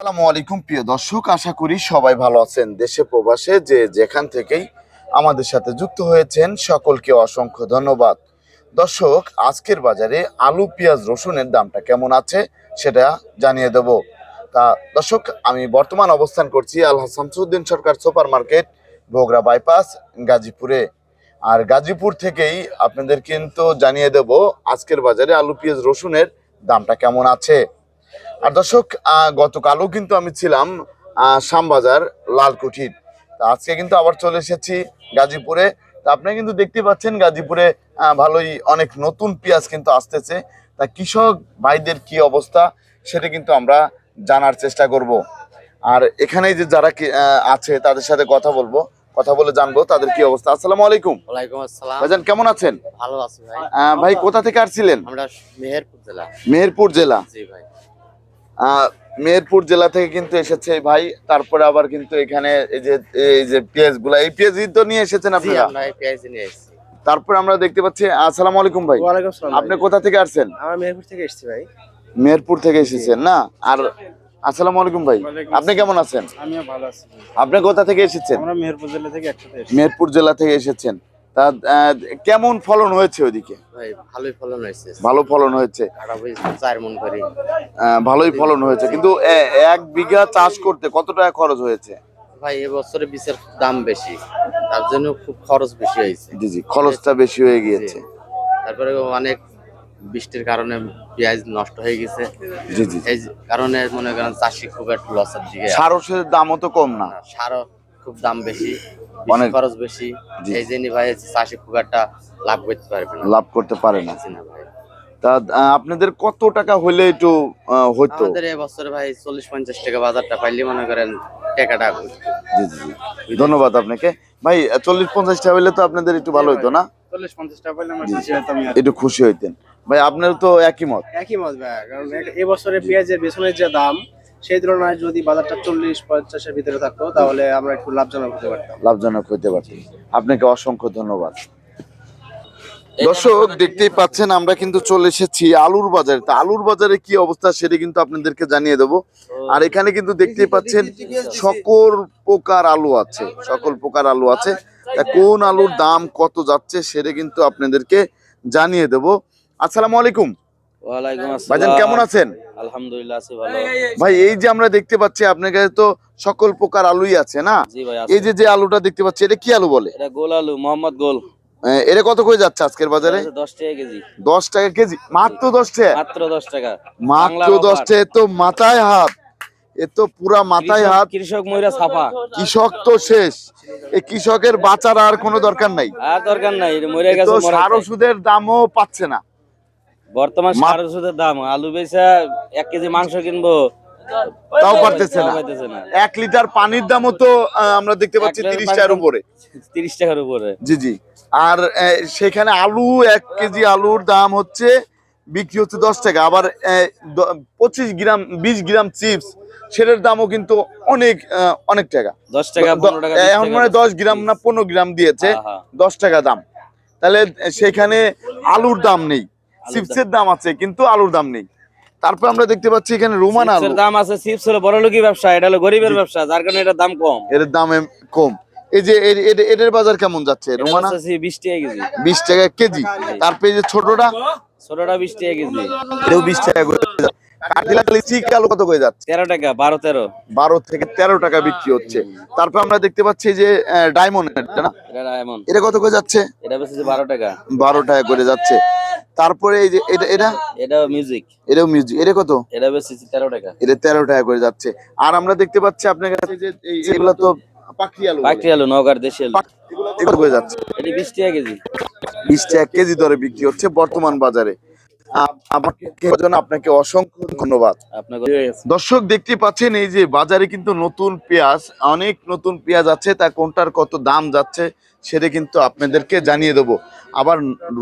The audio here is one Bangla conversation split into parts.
আসসালামু আলাইকুম, প্রিয় দর্শক। আশা করি সবাই ভালো আছেন দেশে প্রবাসে, যে যেখান থেকেই আমাদের সাথে যুক্ত হয়েছেন, সকলকে অসংখ্য ধন্যবাদ। দর্শক, আজকের বাজারে আলু, পেঁয়াজ, রসুনের দামটা কেমন আছে সেটা জানিয়ে দেব। তা দর্শক, আমি বর্তমান অবস্থান করছি Al Shamsuddin Sarkar super market Bogra bypass, গাজীপুরে। আর গাজীপুর থেকেই আপনাদের কিন্তু জানিয়ে দেব, আজকের বাজারে আলু, পেঁয়াজ, রসুনের দামটা কেমন আছে। আর দর্শক গতকালও কিন্তু আমি ছিলাম শ্যামবাজার লালকুঠির তা আজকে কিন্তু আবার চলে এসেছি গাজীপুরে। তা আপনি কিন্তু দেখতে পাচ্ছেন গাজীপুরে ভালোই অনেক নতুন পেঁয়াজ কিন্তু আসতেছে। তা কৃষক ভাইদের কি অবস্থা সেটা কিন্তু আমরা জানার চেষ্টা করব। আর এখানে যে যারা আছে তাদের সাথে কথা বলব কথা বলে জানব তাদের কি অবস্থা। আসসালামু আলাইকুম। ওয়ালাইকুম আসসালাম। ভাইজান কেমন আছেন? ভালো আছি ভাই। আহ, ভাই কোথা থেকে আসছিলেন? আমরা মেহেরপুর জেলা। মেহেরপুর জেলা। জি ভাই। আহ, মেহেরপুর জেলা থেকে কিন্তু এসেছে ভাই তারপরে আবার কিন্তু এখানে এই যে এই যে পেঁয়াজগুলা এই পেঁয়াজ তো নিয়ে এসেছেন আপনারা? তারপরে আমরা দেখতে পাচ্ছি আসসালামু আলাইকুম ভাই। আপনি কোথা থেকে আসছেন? আমরা মেহেরপুর থেকে এসেছি ভাই। মেহেরপুর থেকে এসেছেন না? আর আসসালামু আলাইকুম ভাই। আপনি কেমন আছেন? আমিও ভালো আছি। আপনি কোথা থেকে এসেছেন? আমরা মেহেরপুর জেলা থেকে একসাথে এসেছি। মেহেরপুর জেলা থেকে এসেছেন। তা কেমন ফলন হয়েছে ওইদিকে? ভাই ভালোই ফলন হয়েছে। ভালো ফলন হয়েছে। চার মন করি। ভালোই ফলন হয়েছে। কিন্তু এক বিঘা চাষ করতে কত টাকা খরচ হয়েছে? ভাই এবছরে বীজের দাম বেশি। তার জন্য খুব খরচ বেশি হয়েছে। জি জি খরচটা বেশি হয়ে গিয়েছে। তারপরে অনেক বৃষ্টির কারণে পেঁয়াজ নষ্ট হয়ে গেছে। জি জি। এই কারণে মনে করেন চাষি খুব একটু লসের দিকে সার ওষুধের দামও তো কম না। সারও খুব দাম বেশি অনেক- খরচ বেশি। এই জন্য ভাই চাষি খুব একটা লাভ করতে পারবে না। লাভ করতে পারে না। ভাই। তা আপনাদের কত টাকা হলে একটু হইতো? আমাদের এবছর ভাই চল্লিশ পঞ্চাশ টাকা বাজারটা পাইলে মনে করেন টাকাটা জি জি জি। ধন্যবাদ আপনাকে। ভাই চল্লিশ পঞ্চাশ টাকা হইলে তো আপনাদের একটু ভালো হইতো না? চল্লিশ পঞ্চাশ টাকা পাইলে আমরা খুশি হতাম একটু খুশি হইতেন। ভাই আপনার তো একই মত? একই মত ভাই কারণ এবছরে পেঁয়াজের বেসনের যে দাম সেই তুলনায় যদি বাজারটা চল্লিশ পঞ্চাশের ভিতরে থাকতো তাহলে আমরা একটু লাভজনক হতে পারতাম। লাভজনক হতে পারতেন আপনাকে অসংখ্য ধন্যবাদ। দর্শক দেখতেই পাচ্ছেন আমরা কিন্তু চলে এসেছি আলুর বাজারে। তা আলুর বাজারে কি অবস্থা সেটা কিন্তু আপনাদেরকে জানিয়ে দেবো। আর এখানে কিন্তু দেখতেই পাচ্ছেন সকল প্রকার আলু আছে সকল প্রকার আলু আছে। তা কোন আলুর দাম কত যাচ্ছে সেটা কিন্তু আপনাদেরকে জানিয়ে দেবো। আসসালামু আলাইকুম। ভাইজান কেমন আছেন? আলহামদুলিল্লাহ আছি ভালো। ভাই এই যে আমরা দেখতে পাচ্ছি আপনার কাছে তো সকল প্রকার আলুই আছে না? এই যে যে আলুটা দেখতে পাচ্ছি এটা কি আলু বলে? এটা গোল আলু মোহাম্মদ গোল। এটা কত করে যাচ্ছে আজকের বাজারে? দশ টাকা কেজি। দশ টাকা কেজি? মাত্র দশ টাকা? মাত্র দশ টাকা। মাত্র বাংলার দশ offer। টাকা তো মাথায় হাত। এ তো পুরা মাথায় কৃষক- হাত। কৃষক ময়রা ছাপা। কৃষক তো শেষ। এই কৃষকের বাঁচার আর কোনো দরকার নাই। আর দরকার নাই মরে গেছে সার ওষুধের দামও পাচ্ছে না। বর্তমান সার ওষুধের দাম আলু বেচা এক কেজি মাংস কিনবো তাও পারতেছে না। এক লিটার পানির দামও তো আমরা দেখতে পাচ্ছি তিরিশ টাকার উপরে। তিরিশ টাকার উপরে। জি জি। আর সেখানে আলু এক কেজি আলুর দাম হচ্ছে বিক্রি হচ্ছে দশ টাকা। আবার পঁচিশ গ্রাম বিশ গ্রাম চিপস সেটার দামও কিন্তু অনেক অনেক টাকা। দশ টাকা এখন মানে দশ গ্রাম না পনেরো গ্রাম দিয়েছে। দশ টাকা দাম। তাহলে সেখানে আলুর দাম নেই। চিপসের দাম আছে কিন্তু আলুর দাম নেই। তারপর আমরা দেখতে পাচ্ছি এখানে রোমান আলু। দাম আছে চিপস হলো বড় লোকই ব্যবসা এটা হলো গরিবের ব্যবসা যার কারণে এটার দাম কম। এর দাম এম- কম। এই যে এটার বাজার কেমন যাচ্ছে? রোমানা? হচ্ছে বিশ টাকা কেজি। বিশ টাকা কেজি। তারপরে এই যে ছোটটা? ছোটটা বিশ টাকা কেজি। এটাও বিশ টাকা করে। কাঠিলা লিচি আলু কত করে যাচ্ছে? তেরো টাকা বারো তেরো। বারো থেকে তেরো টাকা বিক্রি হচ্ছে। তারপর আমরা দেখতে পাচ্ছি যে ডায়মন্ড না? এটা এটা কত করে যাচ্ছে? এটা বেশি বারো টাকা। বারো টাকা করে যাচ্ছে। তারপরে এই যে এটা এটা? মিউজিক এটাও মিউজিক এটা কত? এটা বেশি তেরো টাকা। এটা তেরো টাকা করে যাচ্ছে। আর আমরা দেখতে পাচ্ছি আপনার কাছে যে এগুলো তো পাখি আলু। বলে। আলু নগর দেশি আলু। এগুলো করে যাচ্ছে? এটি বিশ টাকা কেজি। বিশ টাকা কেজি দরে বিক্রি হচ্ছে বর্তমান বাজারে। আমাকে আপনাকে অসংখ্য ধন্যবাদ। দর্শক দেখতে পাচ্ছেন এই যে বাজারে কিন্তু নতুন পেঁয়াজ অনেক নতুন পেঁয়াজ আছে তা কোনটার কত দাম যাচ্ছে সেটা কিন্তু আপনাদেরকে জানিয়ে দেবো। আবার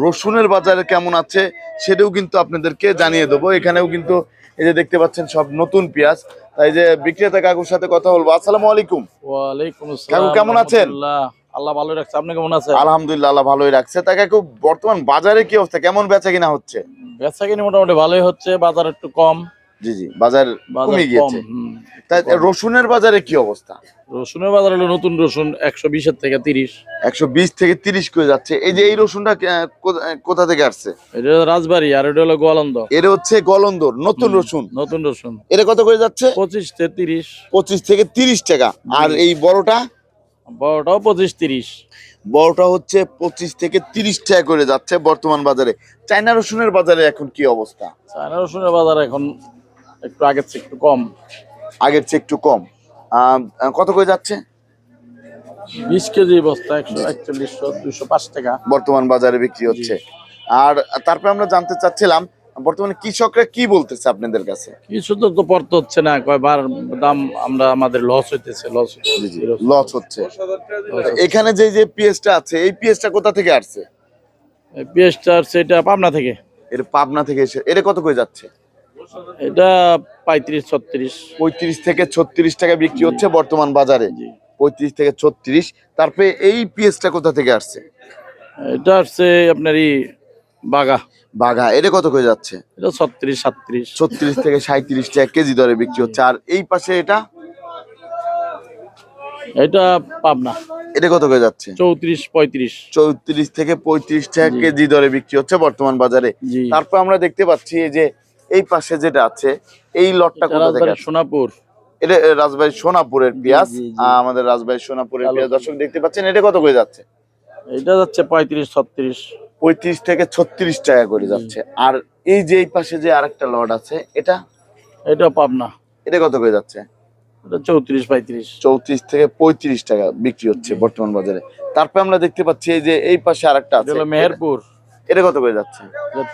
রসুনের বাজারে কেমন আছে সেটাও কিন্তু আপনাদেরকে জানিয়ে দেবো। এখানেও কিন্তু এই যে দেখতে পাচ্ছেন সব নতুন পেঁয়াজ। তাই যে বিক্রেতা কাকুর সাথে কথা বলব। আসসালামু আলাইকুম। ওয়ালাইকুম কাকু কেমন আছেন? আল্লাহ ভালো রাখছে। আপনি কেমন আছেন? আলহামদুলিল্লাহ আল্লাহ ভালোই রাখছে। তা কাকু বর্তমান বাজারে কি অবস্থা? কেমন বেচা কিনা হচ্ছে? বেচা কিনি মোটামুটি ভালোই হচ্ছে বাজার একটু কম। জি জি বাজার কমে গিয়েছে। তাই রসুনের বাজারে কি অবস্থা? রসুনের বাজার হলো নতুন রসুন একশো বিশের থেকে তিরিশ। একশো বিশ থেকে তিরিশ করে যাচ্ছে। এই যে এই রসুনটা কোথা- থেকে আসছে? এটা রাজবাড়ি আর এটা হলো গোয়ালন্দ। এটা হচ্ছে গলন্দর নতুন রসুন। নতুন রসুন। এটা কত করে যাচ্ছে? পঁচিশ থেকে তিরিশ। পঁচিশ থেকে তিরিশ টাকা। আর এই বড়টা? বড়টাও পঁচিশ তিরিশ। বড়টা হচ্ছে পঁচিশ থেকে তিরিশ টাকা করে যাচ্ছে বর্তমান বাজারে। চায়না রসুনের বাজারে এখন কি অবস্থা? চায়না রসুনের বাজার এখন একটু আগের চেয়ে একটু কম। আগের চেয়ে একটু কম। কত করে যাচ্ছে? বিশ কেজি বস্তা একশো একচল্লিশশো দুশো পাঁচ টাকা। বর্তমান বাজারে বিক্রি হচ্ছে। আর তারপরে আমরা জানতে চাচ্ছিলাম বর্তমানে কৃষকরা কি বলতেছে আপনাদের কাছে? কিছু তো পড়তে হচ্ছে না কয়বার দাম আমরা আমাদের লস হইতেছে লস লস হচ্ছে। এখানে যে যে পিএসটা আছে এই পিএসটা কোথা থেকে আসছে? পেঁয়াজটার সেটা পাবনা থেকে। এর পাবনা থেকে এসে এটা কত করে যাচ্ছে? এটা পঁয়ত্রিশ ছত্রিশ। পঁয়ত্রিশ থেকে ছত্রিশ টাকা বিক্রি হচ্ছে বর্তমান বাজারে। পঁয়ত্রিশ থেকে ছত্রিশ তারপরে এই পিএসটা কোথা থেকে আসছে? এটা হচ্ছে আপনার ই বাগা বাঘা এটা কত করে যাচ্ছে? এটা ছত্রিশ সাতত্রিশ। ছত্রিশ থেকে সাঁত্রিশ টাকা কেজি দরে বিক্রি হচ্ছে। আর এই পাশে এটা? এটা পাবনা। এটা কত করে যাচ্ছে? চৌত্রিশ পঁয়ত্রিশ। চৌত্রিশ থেকে পঁয়ত্রিশ টাকা কেজি দরে বিক্রি হচ্ছে বর্তমান বাজারে। তারপর আমরা দেখতে পাচ্ছি যে এই পাশে যেটা আছে এই লটটা কোথা থেকে? সোনাপুর। এটা রাজবাড়ি সোনাপুরের পেঁয়াজ। আমাদের রাজবাড়ি সোনাপুরের। পেঁয়াজ। দর্শক দেখতে পাচ্ছেন এটা কত করে যাচ্ছে? এটা যাচ্ছে পঁয়ত্রিশ ছত্রিশ। পঁয়ত্রিশ থেকে ছত্রিশ টাকা করে যাচ্ছে। আর এই যে এই পাশে যে আরেকটা লট আছে এটা? এটা পাবনা। এটা কত করে যাচ্ছে? এটা চৌত্রিশ পঁয়ত্রিশ। চৌত্রিশ থেকে পঁয়ত্রিশ টাকা বিক্রি হচ্ছে বর্তমান বাজারে। তারপরে আমরা দেখতে পাচ্ছি এই যে এই পাশে আরেকটা আছে। মেহেরপুর। এটা কত করে যাচ্ছে?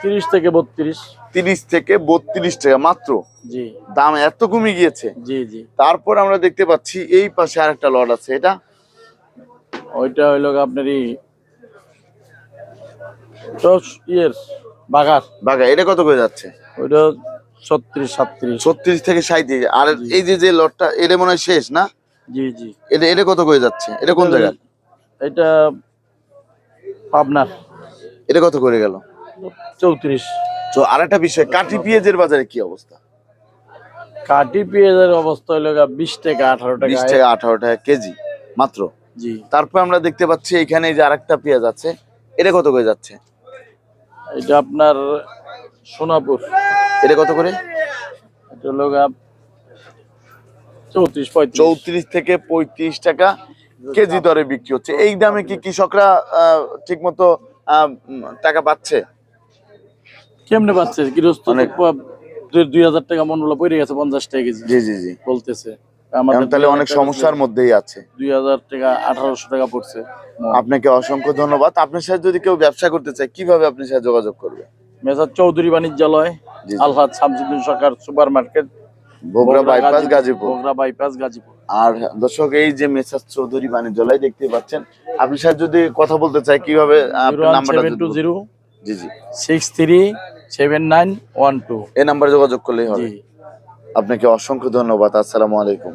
তিরিশ থেকে বত্রিশ। তিরিশ থেকে বত্রিশ টাকা মাত্র? জি। দাম এত কমে গিয়েছে। জি জি। তারপর আমরা দেখতে পাচ্ছি এই পাশে আরেকটা লট আছে। এটা? ওইটা হইল গিয়ে ইয়ের বাগার। এটা কত করে যাচ্ছে? ওইটা ছত্রিশ সাতত্রিশ। ছত্রিশ থেকে সাঁত্রিশ আর এই যে যে লটটা এটা মনে হয় শেষ না? জি জি। এটা এটা কত করে যাচ্ছে? এটা কোন জায়গা এটা পাবনার। এটা কত করে গেল? চৌত্রিশ। তো আরেকটা বিষয় কাঠি পেঁয়াজের বাজারে কি অবস্থা? কাটি পেঁয়াজের অবস্থা হইল গিয়ে বিশ টাকা আঠারো টাকা। বিশ টাকা আঠারো টাকা কেজি মাত্র? জি। তারপর আমরা দেখতে পাচ্ছি এখানে এই যে আরেকটা পেঁয়াজ আছে এটা কত করে যাচ্ছে? এটা আপনার সোনাপুর। এটা কত করে? এটা হলো চৌত্রিশ পঁয়ত্রিশ। চৌত্রিশ থেকে পঁয়ত্রিশ টাকা কেজি দরে বিক্রি হচ্ছে। এই দামে কি কৃষকরা ঠিক মতো টাকা পাচ্ছে? কেমনে পাচ্ছে? গৃহস্থ দুই- হাজার টাকা মন হলো পড়ে গেছে পঞ্চাশ টাকা কেজি। জি জি জি। বলতেছে। তাহলে অনেক সমস্যার মধ্যেই আছে। দুই হাজার টাকা আঠারোশো টাকা পড়ছে। আপনাকে অসংখ্য ধন্যবাদ। আপনার সাথে যদি কেউ ব্যবসা করতে চায় কীভাবে আপনার সাথে যোগাযোগ করবে messrs Chowdhury বাণিজ্যালয়। Alhaj Shamsuddin Sarkar super market Bogra bypass Gazipur Bogra bypass Gazipur. আর দর্শক এই যে মেসাজ চৌধুরী বাণিজ্যালয় দেখতে পাচ্ছেন আপনার সাথে যদি কথা বলতে চাই কীভাবে আপনার নাম্বারটা two zero G G. Six three seven nine one two. এই নাম্বারে যোগাযোগ করলেই হবে। আপনাকে অসংখ্য ধন্যবাদ আসসালামু আলাইকুম।